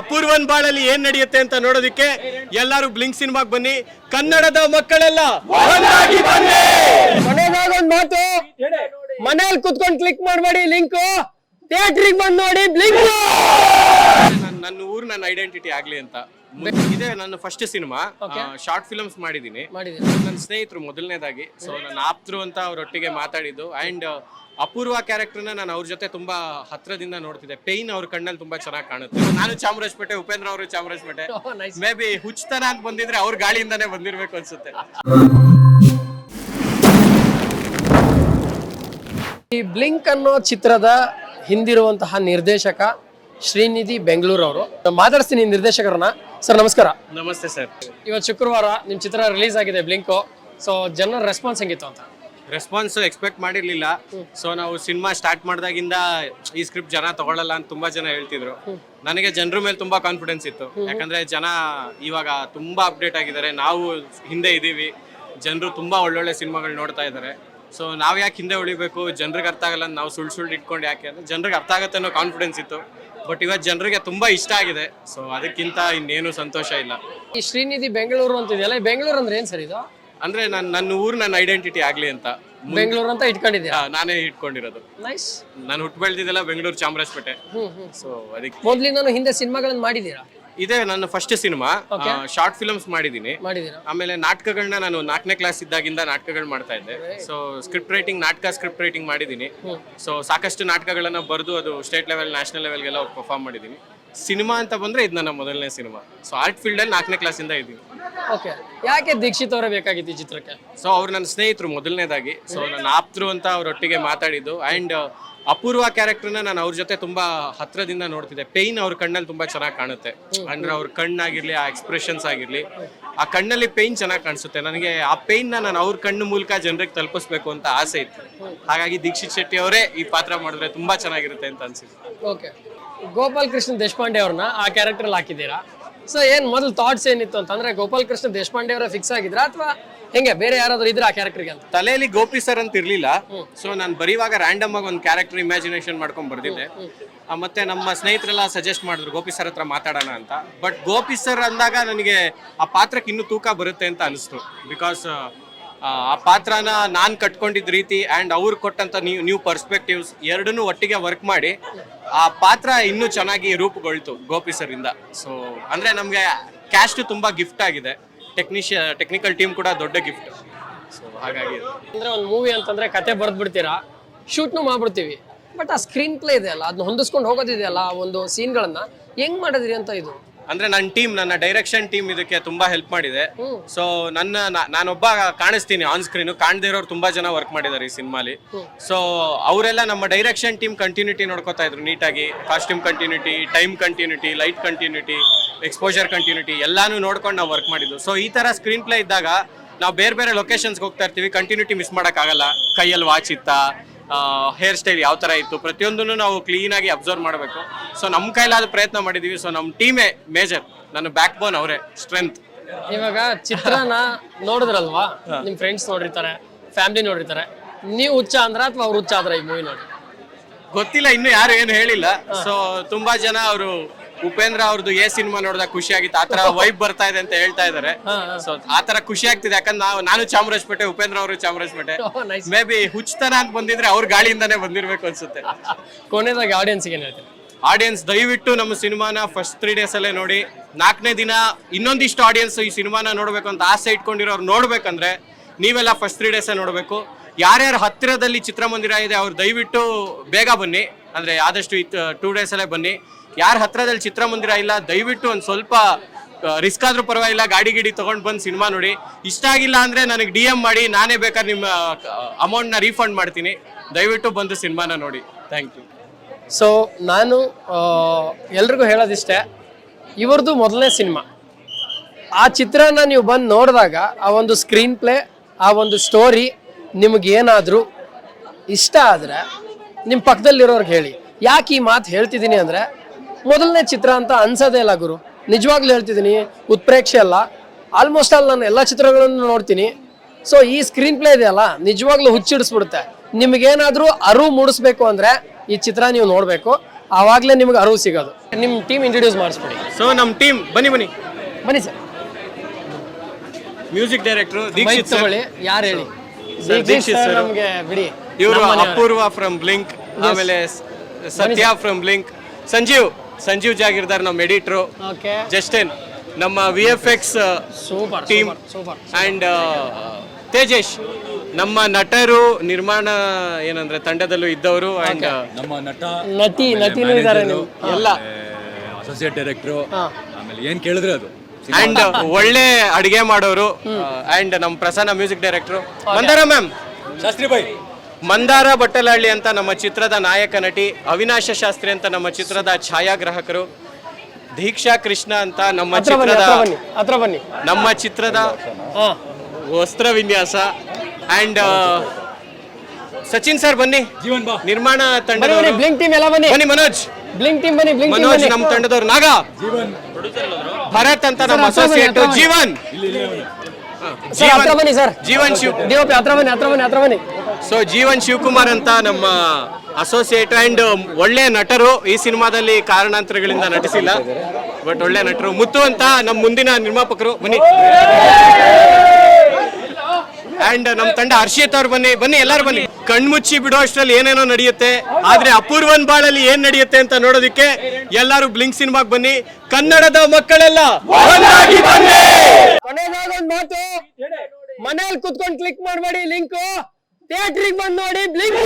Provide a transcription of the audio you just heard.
ಅಪೂರ್ವನ್ ಬಾಳಲ್ಲಿ ಏನ್ ನಡೆಯುತ್ತೆ ಅಂತ ನೋಡೋದಿಕ್ಕೆ ಎಲ್ಲರೂ ಬ್ಲಿಂಕ್ ಸಿನಿಮಾಗ್ ಬನ್ನಿ. ಕನ್ನಡದ ಮಕ್ಕಳೆಲ್ಲ ಒಂದ್ ಮಾತು. ಮನೇಲಿ ಕುತ್ಕೊಂಡ್ ಕ್ಲಿಕ್ ಮಾಡಬೇಡಿ ಲಿಂಕ್. ಥಿಯೇಟ್ರಿಗೆ ಬಂದ್ ನೋಡಿ ಬ್ಲಿಂಕ್. ನನ್ನ ಊರು ನನ್ನ ಐಡೆಂಟಿಟಿ ಆಗ್ಲಿ ಅಂತ. ಇದೇ ನನ್ನ ಫಸ್ಟ್ ಸಿನಿಮಾ ಶಾರ್ಟ್ ಫಿಲ್ಮ್ಸ್ ಮಾಡಿದೀನಿ. ನನ್ನ ಸ್ನೇಹಿತರು ಮೊದಲನೇದಾಗಿ. ಸೊ ನನ್ನ ಆಪ್ತರು ಅಂತ ಅವರೊಟ್ಟಿಗೆ ಮಾತಾಡಿದ್ದು. ಅಂಡ್ ಅಪೂರ್ವ ಕ್ಯಾರೆಕ್ಟರ್ನ ನಾನು ಅವ್ರ ಜೊತೆ ತುಂಬಾ ಹತ್ರದಿಂದ ನೋಡ್ತಿದ್ದೆ. ಪೇನ್ ಅವ್ರ ಕಣ್ಣಲ್ಲಿ ತುಂಬಾ ಚೆನ್ನಾಗಿ ಕಾಣುತ್ತೆ. ನಾನು ಚಾಮರಾಜಪೇಟೆ ಉಪೇಂದ್ರ ಅವರು ಚಾಮರಾಜಪೇಟೆ. ಮೇ ಬಿ ಹುಚ್ಚತನ ಅಂತ ಬಂದಿದ್ರೆ ಅವ್ರ ಗಾಳಿಯಿಂದಾನೇ ಬಂದಿರ್ಬೇಕು ಅನ್ಸುತ್ತೆ. ಈ ಬ್ಲಿಂಕ್ ಅನ್ನೋ ಚಿತ್ರದ ಹಿಂದಿರುವಂತಹ ನಿರ್ದೇಶಕ ಶ್ರೀನಿಧಿ ಬೆಂಗಳೂರು ಅವರು ಮಾತಾಡ್ತೀನಿ ನಿರ್ದೇಶಕರನ್ನ. ಸರ್ ನಮಸ್ಕಾರ. ನಮಸ್ತೆ ಸರ್. ಇವತ್ತು ಶುಕ್ರವಾರ ನಿಮ್ ಚಿತ್ರ ರಿಲೀಸ್ ಆಗಿದೆ ಬ್ಲಿಂಕು ಸೊ ಜನರ ರೆಸ್ಪಾನ್ಸ್ ಹೆಂಗಿತ್ತು ಅಂತ? ರೆಸ್ಪಾನ್ಸ್ ಎಕ್ಸ್ಪೆಕ್ಟ್ ಮಾಡಿರ್ಲಿಲ್ಲ. ಸೊ ನಾವು ಸಿನಿಮಾ ಸ್ಟಾರ್ಟ್ ಮಾಡಿದಾಗಿಂದ ಈ ಸ್ಕ್ರಿಪ್ಟ್ ಜನ ತಗೊಳ್ಳಲ್ಲ ಅಂತ ತುಂಬಾ ಜನ ಹೇಳ್ತಿದ್ರು. ನನಗೆ ಜನರ ಮೇಲೆ ತುಂಬಾ ಕಾನ್ಫಿಡೆನ್ಸ್ ಇತ್ತು. ಯಾಕಂದ್ರೆ ಜನ ಇವಾಗ ತುಂಬಾ ಅಪ್ಡೇಟ್ ಆಗಿದ್ದಾರೆ. ನಾವು ಹಿಂದೆ ಇದೀವಿ ಜನರು ತುಂಬಾ ಒಳ್ಳೊಳ್ಳೆ ಸಿನಿಮಾಗಳು ನೋಡ್ತಾ ಇದ್ದಾರೆ. ಸೊ ನಾವು ಯಾಕೆ ಹಿಂದೆ ಉಳಿಬೇಕು? ಜನರಿಗೆ ಅರ್ಥ ಆಗಲ್ಲ ನಾವು ಸುಳ್ಳು ಸುಳ್ಳು ಇಟ್ಕೊಂಡು ಯಾಕೆ ಅಂದರೆ ಜನರಿಗೆ ಅರ್ಥ ಆಗುತ್ತೆ ಅನ್ನೋ ಕಾನ್ಫಿಡೆನ್ಸ್ ಇತ್ತು. ಬಟ್ ಇವತ್ತು ಜನರಿಗೆ ತುಂಬಾ ಇಷ್ಟ ಆಗಿದೆ. ಸೊ ಅದಕ್ಕಿಂತ ಇನ್ನೇನು ಸಂತೋಷ ಇಲ್ಲ. ಈ ಶ್ರೀನಿಧಿ ಬೆಂಗಳೂರು ಅಂತ ಇದೆಯಲ್ಲ ಈ ಬೆಂಗಳೂರು ಅಂದ್ರೆ ಏನು ಸರ್ ಇದು? ಅಂದ್ರೆ ನನ್ನ ನನ್ನ ಊರು ನನ್ನ ಐಡೆಂಟಿಟಿ ಆಗಲಿ ಅಂತ. ಮುಂದೆ- ಬೆಂಗಳೂರು ಅಂತ ಇಟ್ಕೊಂಡಿದ್ಯಾ? ನಾನೇ ಇಟ್ಕೊಂಡಿರೋದು. ನೈಸ್ ನಾನು ಹುಟ್ಟು ಬೆಳೆದಿದ್ದೆಲ್ಲ ಬೆಂಗಳೂರು ಚಾಮರಾಜಪೇಟೆ. ಸೊ ಅದಕ್ಕೆ ಮೊದ್ಲಿಂದನು ಹಿಂದೆ ಸಿನಿಮಾಗಳನ್ನು ಮಾಡಿದೀರಾ ಇದೇ ನನ್ನ ಫಸ್ಟ್ ಸಿನಿಮಾ ಶಾರ್ಟ್ ಫಿಲ್ಮ್ಸ್ ಮಾಡಿದ್ದೀನಿ. ಮಾಡಿದೀರಾ ಆಮೇಲೆ ನಾಟಕಗಳನ್ನ ನಾನು ನಾಲ್ಕನೇ ಕ್ಲಾಸ್ ಇದ್ದಾಗಿಂದ ನಾಟಕಗಳು ಮಾಡ್ತಾ ಇದ್ದೆ. ಸೊ ಸ್ಕ್ರಿಪ್ಟ್ ರೈಟಿಂಗ್ ನಾಟಕ ಸ್ಕ್ರಿಪ್ಟ್ ರೈಟಿಂಗ್ ಮಾಡಿದ್ದೀನಿ. ಸೊ ಸಾಕಷ್ಟು ನಾಟಕಗಳನ್ನ ಬರೆದು ಅದು ಸ್ಟೇಟ್ ಲೆವೆಲ್ ನ್ಯಾಷನಲ್ ಲೆವೆಲ್ಗೆಲ್ಲ ಪರ್ಫಾರ್ಮ್ ಮಾಡಿದ್ದೀನಿ. ಸಿನಿಮಾ ಅಂತ ಬಂದ್ರೆ ಇದು ನನ್ನ ಮೊದಲನೇ ಸಿನಿಮಾ ಸೊ ಆರ್ಟ್ ಫೀಲ್ಡ್ ಫೀಲ್ಡಲ್ಲಿ ನಾಲ್ಕನೇ ಕ್ಲಾಸಿಂದ ಇದ್ದೀನಿ. ಓಕೆ ಯಾಕೆ ದೀಕ್ಷಿತ್ ಅವರೇ ಬೇಕಾಗಿತ್ತು ಈ ಚಿತ್ರಕ್ಕೆ? ಸೊ ಅವ್ರು ನನ್ನ ಸ್ನೇಹಿತರು ಮೊದಲನೇದಾಗಿ. ಸೊ ನನ್ನ ಆಪ್ತರು ಅಂತ ಅವರೊಟ್ಟಿಗೆ ಮಾತಾಡಿದ್ದು. ಅಂಡ್ ಅಪೂರ್ವ ಕ್ಯಾರೆಕ್ಟರ್ನ ನಾನು ಅವ್ರ ಜೊತೆ ತುಂಬಾ ಹತ್ರದಿಂದ ನೋಡ್ತಿದ್ದೆ. ಪೇಯ್ನ್ ಅವ್ರ ಕಣ್ಣಲ್ಲಿ ತುಂಬಾ ಚೆನ್ನಾಗಿ ಕಾಣುತ್ತೆ. ಅಂದ್ರೆ ಅವ್ರ ಕಣ್ಣಾಗಿರ್ಲಿ ಆ ಎಕ್ಸ್ಪ್ರೆಷನ್ಸ್ ಆಗಿರ್ಲಿ ಆ ಕಣ್ಣಲ್ಲಿ ಪೇಯ್ನ್ ಚೆನ್ನಾಗಿ ಕಾಣಿಸುತ್ತೆ. ನನಗೆ ಆ ಪೇಯ್ನ್ ನಾನು ಅವ್ರ ಕಣ್ಣು ಮೂಲಕ ಜನರಿಗೆ ತಲುಪಿಸ್ಬೇಕು ಅಂತ ಆಸೆ ಇತ್ತು. ಹಾಗಾಗಿ ದೀಕ್ಷಿತ್ ಶೆಟ್ಟಿ ಅವರೇ ಈ ಪಾತ್ರ ಮಾಡಿದ್ರೆ ತುಂಬಾ ಚೆನ್ನಾಗಿರುತ್ತೆ ಅಂತ ಅನ್ಸಿತ್ತು ಓಕೆ ಗೋಪಾಲ್ ಕೃಷ್ಣ ದೇಶಪಾಂಡೆ ಅವ್ರನ್ನ ಆ ಕ್ಯಾರೆಕ್ಟರ್ ಹಾಕಿದ್ದೀರಾ? ಸೊ ಏನ್ ಮೊದಲು ಥಾಟ್ಸ್ ಏನಿತ್ತು ಅಂತಂದ್ರೆ ಗೋಪಾಲ್ ಕೃಷ್ಣ ದೇಶಪಾಂಡೆ ಅವರ ಫಿಕ್ಸ್ ಆಗಿದ್ರ ಅಥವಾ ಹೆಂಗೆ? ಬೇರೆ ಯಾರಾದ್ರೂ ಇದ್ರ ಆ ಕ್ಯಾರೆಕ್ಟರ್ಗೆ ಅಂತ? ತಲೆಯಲ್ಲಿ ಗೋಪಿ ಸರ್ ಅಂತ ಇರ್ಲಿಲ್ಲ. ಸೊ ನಾನು ಬರೀವಾಗ ರ್ಯಾಂಡಮ್ ಆಗಿ ಒಂದು ಕ್ಯಾರೆಕ್ಟರ್ ಇಮ್ಯಾಜಿನೇಷನ್ ಮಾಡ್ಕೊಂಡ್ ಬರ್ದಿದ್ದೆ. ಆ, ಮತ್ತೆ ನಮ್ಮ ಸ್ನೇಹಿತರೆಲ್ಲ ಸಜೆಸ್ಟ್ ಮಾಡಿದ್ರು ಗೋಪಿ ಸರ್ ಹತ್ರ ಮಾತಾಡೋಣ ಅಂತ. ಬಟ್ ಗೋಪಿ ಸರ್ ಅಂದಾಗ ನನಗೆ ಆ ಪಾತ್ರಕ್ಕೆ ಇನ್ನೂ ತೂಕ ಬರುತ್ತೆ ಅಂತ ಅನಿಸ್ತು. ಬಿಕಾಸ್ ಆ ಪಾತ್ರನ ನಾನು ಕಟ್ಕೊಂಡಿದ್ದ ರೀತಿ ಆ್ಯಂಡ್ ಅವ್ರು ಕೊಟ್ಟಂಥ ನ್ಯೂ ನ್ಯೂ ಪರ್ಸ್ಪೆಕ್ಟಿವ್ಸ್ ಎರಡನ್ನೂ ಒಟ್ಟಿಗೆ ವರ್ಕ್ ಮಾಡಿ ಆ ಪಾತ್ರ ಇನ್ನೂ ಚೆನ್ನಾಗಿ ರೂಪುಗೊಳ್ತು ಗೋಪಿ ಸರಿಂದ ಸೊ ಅಂದರೆ ನಮಗೆ ಕ್ಯಾಸ್ಟ್ ತುಂಬ ಗಿಫ್ಟ್ ಆಗಿದೆ. ಟೆಕ್ನಿಷಿಯ ಟೆಕ್ನಿಕಲ್ ಟೀಮ್ ಕೂಡ ದೊಡ್ಡ ಗಿಫ್ಟ್ ಸೊ ಹಾಗಾಗಿ ಅಂದರೆ ಒಂದು ಮೂವಿ ಅಂತಂದರೆ ಕತೆ ಬರೆದ್ಬಿಡ್ತೀರಾ? ಶೂಟ್ನು ಮಾಡ್ಬಿಡ್ತೀವಿ. ಬಟ್ ಆ ಸ್ಕ್ರೀನ್ ಪ್ಲೇ ಇದೆ ಅಲ್ಲ ಅದನ್ನ ಹೊಂದಿಸ್ಕೊಂಡು ಹೋಗೋದಿದೆಯಲ್ಲ ಆ ಒಂದು ಸೀನ್ಗಳನ್ನು ಹೆಂಗ್ ಮಾಡಿದ್ರಿ ಅಂತ ಇದು? ಅಂದ್ರೆ ನನ್ನ ಟೀಮ್ ನನ್ನ ಡೈರೆಕ್ಷನ್ ಟೀಮ್ ಇದಕ್ಕೆ ತುಂಬಾ ಹೆಲ್ಪ್ ಮಾಡಿದೆ. ಸೊ ನನ್ನ ನಾ- ನಾನೊಬ್ಬ ಕಾಣಿಸ್ತೀನಿ ಆನ್ ಸ್ಕ್ರೀನ್ ಕಾಣದೇ ಇರೋರು ತುಂಬಾ ಜನ ವರ್ಕ್ ಮಾಡಿದ್ದಾರೆ ಈ ಸಿನಿಮಾಲಿ. ಸೊ ಅವರೆಲ್ಲ ನಮ್ಮ ಡೈರೆಕ್ಷನ್ ಟೀಮ್ ಕಂಟಿನ್ಯೂಟಿ ನೋಡ್ಕೊತಾ ಇದ್ರು ನೀಟಾಗಿ. Costume continuity time continuity light continuity exposure continuity ಎಲ್ಲಾನು ನೋಡ್ಕೊಂಡು ನಾವು ವರ್ಕ್ ಮಾಡಿದ್ದು. ಸೊ ಈ ತರ ಸ್ಕ್ರೀನ್ ಪ್ಲೇ ಇದ್ದಾಗ ನಾವು ಬೇರೆ ಬೇರೆ ಲೊಕೇಶನ್ಸ್ಗೆ ಹೋಗ್ತಾ ಇರ್ತೀವಿ. ಕಂಟಿನ್ಯೂಟಿ ಮಿಸ್ ಮಾಡೋಕ್ಕಾಗಲ್ಲ. ಕೈಯಲ್ಲಿ ವಾಚ್ ಇತ್ತಾ? ಹೇರ್ ಸ್ಟೈಲ್ ಯಾವ ತರ ಇತ್ತು ಪ್ರತಿಯೊಂದನ್ನು ನಾವು ಕ್ಲೀನ್ ಆಗಿ ಅಬ್ಸರ್ವ್ ಮಾಡಬೇಕು. ಸೊ ನಮ್ಮ ಕೈಲಾದ ಪ್ರಯತ್ನ ಮಾಡಿದೀವಿ. ಸೊ ನಮ್ಮ ಟೀಮೇ ಮೇಜರ್ ನನ್ನ ಬ್ಯಾಕ್ ಬೋನ್ ಅವರೇ ಸ್ಟ್ರೆಂತ್ ಇವಾಗ ಚಿತ್ರನ ನೋಡಿದ್ರಲ್ವಾ? ನಿಮ್ ಫ್ರೆಂಡ್ಸ್ ನೋಡಿರ್ತಾರೆ ಫ್ಯಾಮಿಲಿ ನೋಡಿರ್ತಾರೆ. ನೀವು ಹುಚ್ಚ ಅಂದ್ರ ಅಥವಾ ಅವ್ರು ಹುಚ್ಚ ಆದ್ರ ಈ ಮೂವಿ ನೋಡಿ? ಗೊತ್ತಿಲ್ಲ ಇನ್ನು ಯಾರು ಏನು ಹೇಳಿಲ್ಲ. ಸೊ ತುಂಬಾ ಜನ ಅವರು ಉಪೇಂದ್ರ ಅವ್ರದ್ದು ಏ ಸಿನಿಮಾ ನೋಡಿದಾಗ ಖುಷಿ ಆಗಿತ್ತು. ಆತರ ವೈಬ್ ಬರ್ತಾ ಇದೆ ಅಂತ ಹೇಳ್ತಾ ಇದಾರೆ ಸೊ ಆತರ ಖುಷಿ ಆಗ್ತಿದೆ. ಯಾಕಂದ್ರೆ ನಾವು ನಾನು ಚಾಮರಾಜಪೇಟೆ ಉಪೇಂದ್ರ ಅವರು ಚಾಮರಾಜಪೇಟೆ. ಮೇ ಬಿ ಹುಚ್ಚತನ ಅಂತ ಬಂದಿದ್ರೆ ಅವ್ರ ಗಾಳಿಯಿಂದಾನೇ ಬಂದಿರ್ಬೇಕು ಅನ್ಸುತ್ತೆ. ಕೊನೆದಾಗ ಆಡಿಯನ್ಸ್ಗೆ ಏನ್ ಹೇಳ್ತಾರೆ? ಆಡಿಯನ್ಸ್ ದಯವಿಟ್ಟು ನಮ್ಮ ಸಿನಿಮಾನ ಫಸ್ಟ್ ತ್ರೀ ಡೇಸ್ ಅಲ್ಲೇ ನೋಡಿ. ನಾಲ್ಕನೇ ದಿನ ಇನ್ನೊಂದಿಷ್ಟು ಆಡಿಯನ್ಸ್ ಈ ಸಿನಿಮಾನ ನೋಡ್ಬೇಕು ಅಂತ ಆಸೆ ಇಟ್ಕೊಂಡಿರೋರು ನೋಡ್ಬೇಕಂದ್ರೆ ನೀವೆಲ್ಲ ಫಸ್ಟ್ ತ್ರೀ ಡೇಸ್ ನೋಡ್ಬೇಕು. ಯಾರ್ಯಾರ ಹತ್ತಿರದಲ್ಲಿ ಚಿತ್ರಮಂದಿರ ಇದೆ ಅವ್ರು ದಯವಿಟ್ಟು ಬೇಗ ಬನ್ನಿ. ಅಂದ್ರೆ ಆದಷ್ಟು ಟೂ ಡೇಸ್ ಅಲ್ಲೇ ಬನ್ನಿ. ಯಾರ ಹತ್ರದಲ್ಲಿ ಚಿತ್ರಮಂದಿರ ಇಲ್ಲ, ದಯವಿಟ್ಟು ಒಂದು ಸ್ವಲ್ಪ ರಿಸ್ಕ್ ಆದ್ರೂ ಪರವಾಗಿಲ್ಲ, ಗಾಡಿ ಗಿಡಿ ತೊಗೊಂಡು ಬಂದು ಸಿನಿಮಾ ನೋಡಿ. ಇಷ್ಟ ಆಗಿಲ್ಲ ಅಂದ್ರೆ ನನಗೆ ಡಿ ಎಂ ಮಾಡಿ, ನಾನೇ ಬೇಕಾದ್ರೆ ನಿಮ್ಮ ಅಮೌಂಟ್ನ ರೀಫಂಡ್ ಮಾಡ್ತೀನಿ. ದಯವಿಟ್ಟು ಬಂದು ಸಿನಿಮಾನ ನೋಡಿ. ಥ್ಯಾಂಕ್ ಯು ಸೊ ನಾನು ಎಲ್ರಿಗೂ ಹೇಳೋದಿಷ್ಟೇ ಇವ್ರದ್ದು ಮೊದಲನೇ ಸಿನಿಮಾ. ಆ ಚಿತ್ರನ ನೀವು ಬಂದು ನೋಡಿದಾಗ, ಆ ಒಂದು ಸ್ಕ್ರೀನ್ ಪ್ಲೇ ಆ ಒಂದು ಸ್ಟೋರಿ ನಿಮಗೇನಾದರೂ ಇಷ್ಟ ಆದರೆ ನಿಮ್ಮ ಪಕ್ಕದಲ್ಲಿರೋರ್ಗೆ ಹೇಳಿ. ಯಾಕೆ ಈ ಮಾತು ಹೇಳ್ತಿದ್ದೀನಿ ಅಂದರೆ ಮೊದಲನೇ ಚಿತ್ರ ಅಂತ ಅನ್ಸೋದೇ ಇಲ್ಲ ಗುರು. ನಿಜವಾಗ್ಲೂ ಹೇಳ್ತಿದ್ದೀನಿ ಉತ್ಪ್ರೇಕ್ಷೆ ಅಲ್ಲ. ಆಲ್ಮೋಸ್ಟ್ ಆಲ್ ನಾನು ಎಲ್ಲ ಚಿತ್ರಗಳನ್ನು ನೋಡ್ತೀನಿ. ಸೊ ಈ ಸ್ಕ್ರೀನ್ ಪ್ಲೇ ಇದೆಯಲ್ಲ ನಿಜವಾಗ್ಲೂ ಹುಚ್ಚಿಡಿಸ್ಬಿಡುತ್ತೆ. ನಿಮಗೇನಾದರೂ ಅರಿವು ಮೂಡಿಸ್ಬೇಕು ಅಂದರೆ ಈ ಚಿತ್ರ ನೀವು ನೋಡಬೇಕು. ಆವಾಗಲೇ ನಿಮಗೆ ಅರಿವು ಸಿಗೋದು. ನಿಮ್ಮ ಟೀಮ್ ಇಂಟ್ರೊಡ್ಯೂಸ್ ಮಾಡಿಸ್ಬಿಡಿ. ಸೊ ನಮ್ಮ ಟೀಮ್ ಬನ್ನಿ ಬನ್ನಿ. ಬನ್ನಿ ಸರ್ ಮ್ಯೂಸಿಕ್ ಡೈರೆಕ್ಟರ್ ದೀಕ್ಷಿತ್ ತಗೊಳ್ಳಿ ಯಾರು ಹೇಳಿ? ದೀಕ್ಷಿತ್ ಸರ್. ನಮಗೆ ಬಿಡಿ. ಇವರು ಅಪೂರ್ವ ಫ್ರಮ್ ಬ್ಲಿಂಕ್ ಆಮೇಲೆ ಸತ್ಯ ಫ್ರಮ್ ಬ್ಲಿಂಕ್ ಸಂಜೀವ್ ಸಂಜೀವ್ ಜಾಗಿರ್ದಾರ್ ನಮ್ಮ ಎಡಿಟ್ರು ಓಕೆ ಜಸ್ಟಿನ್ ನಮ್ಮ V F X super team super and Tejesh ನಮ್ಮ ನಟರು ನಿರ್ಮಾಣ ಏನಂದ್ರೆ ತಂಡದಲ್ಲೂ ಇದ್ದವರು ಅಂಡ್ ನಮ್ಮ ನಟ ನಟಿ ನಟಿನೂ ಇದ್ದಾರೆ ನೀವು. ಎಲ್ಲ. ಅಸೋಸಿಯೇಟ್ ಡೈರೆಕ್ಟ್ರು. ಆಮೇಲೆ ಏನ್ ಕೇಳಿದ್ರೆ ಅದು? ಅಂಡ್ ಒಳ್ಳೆ ಅಡಿಗೆ ಮಾಡೋರು ಅಂಡ್ ನಮ್ಮ Prasanna music director Mandara ma'am Shastri by Mandara Battalahalli ಅಂತ ನಮ್ಮ ಚಿತ್ರದ ನಾಯಕ ನಟಿ ಅವಿನಾಶ ಶಾಸ್ತ್ರಿ ಅಂತ ನಮ್ಮ ಚಿತ್ರದ ಛಾಯಾಗ್ರಾಹಕರು ದೀಕ್ಷಾ ಕೃಷ್ಣ ಅಂತ ನಮ್ಮ ಚಿತ್ರದ ಹತ್ರ ಬನ್ನಿ. ನಮ್ಮ ಚಿತ್ರದ ವಸ್ತ್ರ ವಿನ್ಯಾಸ ಅಂಡ್ ಸಚಿನ್ ಸರ್ ಬನ್ನಿ. ಜೀವನ್ ಬಾ. ನಿರ್ಮಾಣ ತಂಡ ಬ್ಲಿಂಕ್ ಟೀಮ್ ಎಲ್ಲ ಬನ್ನಿ. ಬನ್ನಿ ಮನೋಜ್. ಬ್ಲಿಂಕ್ ಟೀಮ್ ಬನ್ನಿ ಬ್ಲಿಂಕ್ ಮನೋಜ್ ನಮ್ಮ ತಂಡದವ್ರು. ನಾಗ. ಜೀವನ್. ಭರತ್ ಅಂತ ನಮ್ಮ ಅಸೋಸಿಯೇಟ್ ಜೀವನ್. ಬನ್ನಿ ಸರ್. ಜೀವನ್ ಶಿವ್. ಡಿಒಪಿ ಹತ್ರ ಬನ್ನಿ ಹತ್ರ ಬನ್ನಿ ಹತ್ರ ಬನ್ನಿ. ಸೊ ಜೀವನ್ ಶಿವಕುಮಾರ್ ಅಂತ ನಮ್ಮ ಅಸೋಸಿಯೇಟ್ ಅಂಡ್ ಒಳ್ಳೆ ನಟರು ಈ ಸಿನಿಮಾದಲ್ಲಿ ಕಾರಣಾಂತರಗಳಿಂದ ನಟಿಸಿಲ್ಲ. ಬಟ್ ಒಳ್ಳೆ ನಟರು ಮುತ್ತು ಅಂತ ನಮ್ಮ ಮುಂದಿನ ನಿರ್ಮಾಪಕರು ಬನ್ನಿ. ಅಂಡ್ ನಮ್ಮ ತಂಡ ಹರ್ಷಿತ್ ಅವ್ರು ಬನ್ನಿ. ಬನ್ನಿ, ಎಲ್ಲರೂ ಬನ್ನಿ. ಕಣ್ಮುಚ್ಚಿ ಬಿಡೋ ಅಷ್ಟರಲ್ಲಿ ಏನೇನೋ ನಡೆಯುತ್ತೆ, ಆದ್ರೆ ಅಪೂರ್ವನ್ ಬಾಳಲ್ಲಿ ಏನ್ ನಡೆಯುತ್ತೆ ಅಂತ ನೋಡೋದಕ್ಕೆ ಎಲ್ಲರೂ ಬ್ಲಿಂಕ್ ಸಿನಿಮಾಗ್ ಬನ್ನಿ. ಕನ್ನಡದ ಮಕ್ಕಳೆಲ್ಲ ಮನೇಲಿ ಕುತ್ಕೊಂಡು ಕ್ಲಿಕ್ ಮಾಡಬೇಡಿ, ಲಿಂಕ್. ಥಿಯೇಟ್ರಿಗೆ ಬಂದು ನೋಡಿ ಬ್ಲಿಂಕ್